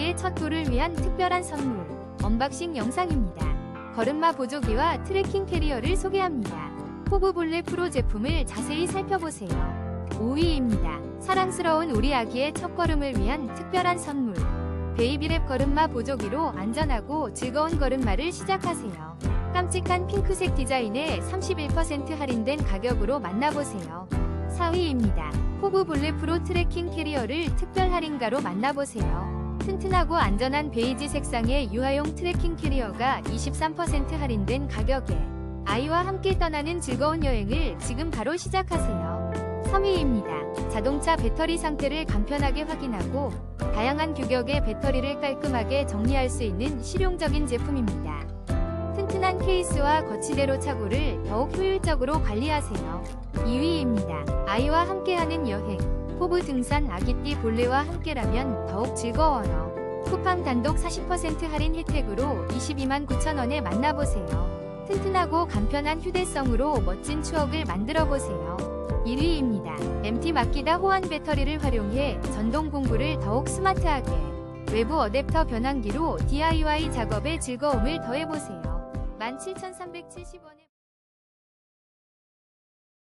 아기의 첫 돌을 위한 특별한 선물 언박싱 영상입니다. 걸음마 보조기와 트래킹 캐리어를 소개합니다. 호브볼레 프로 제품을 자세히 살펴보세요. 5위입니다. 사랑스러운 우리 아기의 첫 걸음을 위한 특별한 선물. 베이비랩 걸음마 보조기로 안전하고 즐거운 걸음마를 시작하세요. 깜찍한 핑크색 디자인에 31% 할인된 가격으로 만나보세요. 4위입니다. 호브볼레 프로 트래킹 캐리어를 특별 할인가로 만나보세요. 튼튼하고 안전한 베이지 색상의 유아용 트래킹 캐리어가 23% 할인된 가격에 아이와 함께 떠나는 즐거운 여행을 지금 바로 시작하세요. 3위입니다. 자동차 배터리 상태를 간편하게 확인하고 다양한 규격의 배터리를 깔끔하게 정리할 수 있는 실용적인 제품입니다. 튼튼한 케이스와 거치대로 차고를 더욱 효율적으로 관리하세요. 2위입니다. 아이와 함께하는 여행. 호브 등산 아기띠 볼레와 함께라면 더욱 즐거워요. 쿠팡 단독 40% 할인 혜택으로 22만 9천원에 만나보세요. 튼튼하고 간편한 휴대성으로 멋진 추억을 만들어보세요. 1위입니다. MT 맡기다 호환 배터리를 활용해 전동 공구를 더욱 스마트하게 외부 어댑터 변환기로 DIY 작업에 즐거움을 더해보세요. 17,370원에